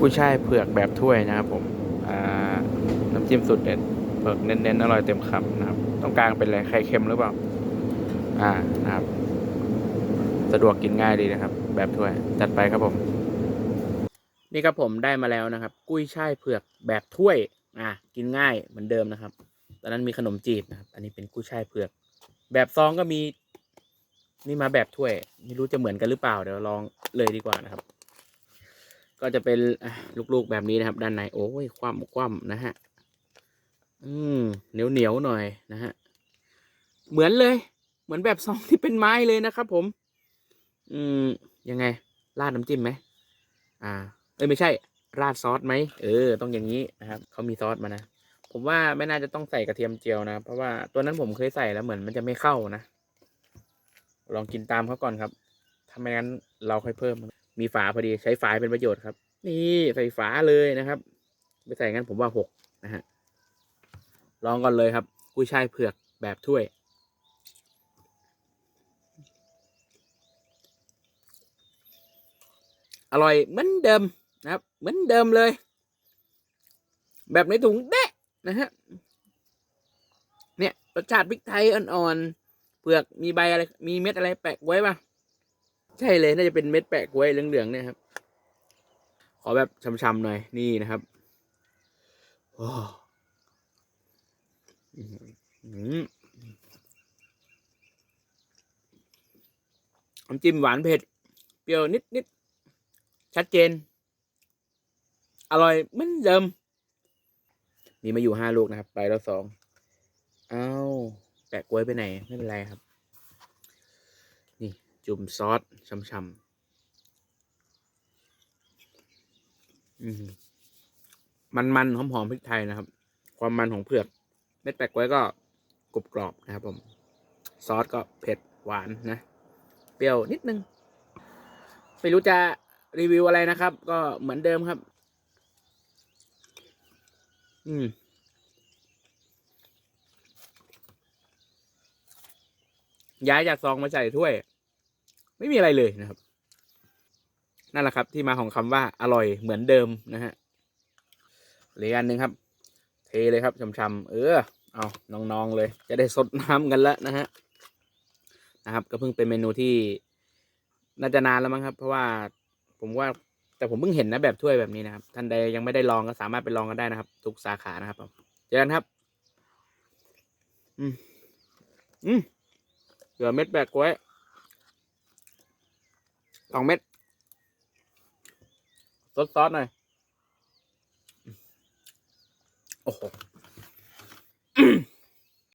กุ้ยช่ายเผือกแบบถ้วยนะครับผมน้ำจิ้มสุดเด็ดเผือกเน้นๆอร่อยเต็มคำนะครับตรงกลางเป็นอะไรไข่เค็มหรือเปล่า อ่านะครับ สะดวกกินง่ายดีนะครับ แบบถ้วยจัดไปครับผม นี่ครับผมได้มาแล้วนะครับ กุ้ยช่ายเผือกแบบถ้วย อ่ากินง่ายเหมือนเดิมนะครับตอนนั้นมีขนมจีบนะครับ อันนี้เป็นกุ้ยช่ายเผือก แบบซองก็มีนี่มาแบบถ้วย ไม่รู้จะเหมือนกันหรือเปล่าเดี๋ยวลองเลยดีกว่านะครับ ก็จะเป็นลูกๆแบบนี้นะครับ ด้านในโอ้ยคว่ำคว่ำนะฮะ อืมเหนียวเหนียวๆหน่อยนะฮะ เหมือนเลย เหมือนแบบซองที่เป็นไม้เลยนะครับผม อืมยังไง ราดน้ำจิ้มไหมอ่า เอ้ยไม่ใช่ ราดซอสไหมเออ ต้องอย่างนี้นะครับเขามีซอสมานะผมว่าไม่น่าจะต้องใส่กระเทียมเจียวนะ เพราะว่าตัวนั้นผมเคยใส่แล้วเหมือนมันจะไม่เข้านะ ลองกินตามเขาก่อนครับ ถ้าไม่งั้นเราค่อยเพิ่ม มีฝาพอดีใช้ฝาเป็นประโยชน์ครับ นี่ใส่ฝาเลยนะครับ ไม่ใส่งั้นผมว่าหกนะฮะ ลองก่อนเลยครับ กุ้ยช่ายเผือกแบบถ้วย อร่อยเหมือนเดิมนะครับ เหมือนเดิมเลย แบบในถุงเดะนะฮะ เนี่ยรสชาติพริกไทยอ่อนๆเปลือกมีใบอะไร มีเม็ดอะไรแปะไว้ปะ ใช่เลยน่าจะเป็นเม็ดแปะไว้เหลืองๆเนี่ยครับ ขอแบบช้ำๆหน่อยนี่นะครับโอ้อื้อหือน้ำจิ้มหวานเผ็ด เปรี้ยวนิดๆชัดเจน อร่อยเหมือนเดิมมีมาอยู่ห้าลูกนะครับ ไปแล้วสองเอาแปะกล้วยไปไหน ไม่เป็นไรครับ จุ่มซอสช่ำๆอืมมันมันๆหอมๆพริกไทยนะครับ ความมันของเผือกเม็ดแปะกล้วยก็กรุบกรอบนะครับผม ซอสก็เผ็ดหวานนะ เปรี้ยวนิดนึง ไม่รู้จะรีวิวอะไรนะครับ ก็เหมือนเดิมครับ อืมย้ายจากซองมาใส่ถ้วย ไม่มีอะไรเลยนะครับ นั่นแหละครับที่มาของคำว่าอร่อยเหมือนเดิมนะฮะเหลืออันหนึ่งครับ เทเลยครับช่ำๆเออเอาน้องๆเลย จะได้สดน้ำกันแล้วนะฮะนะครับ ก็เพิ่งเป็นเมนูที่น่าจะนานแล้วมั้งครับ เพราะว่าผมว่าแต่ผมเพิ่งเห็นนะแบบถ้วยแบบนี้นะครับ ท่านใดยังไม่ได้ลองก็สามารถไปลองกันได้นะครับ ทุกสาขานะครับเจอกันครับ อืมอืมเหลือเม็ดแปะกล้วย องเม็ดซดซอสหน่อย โอ้โห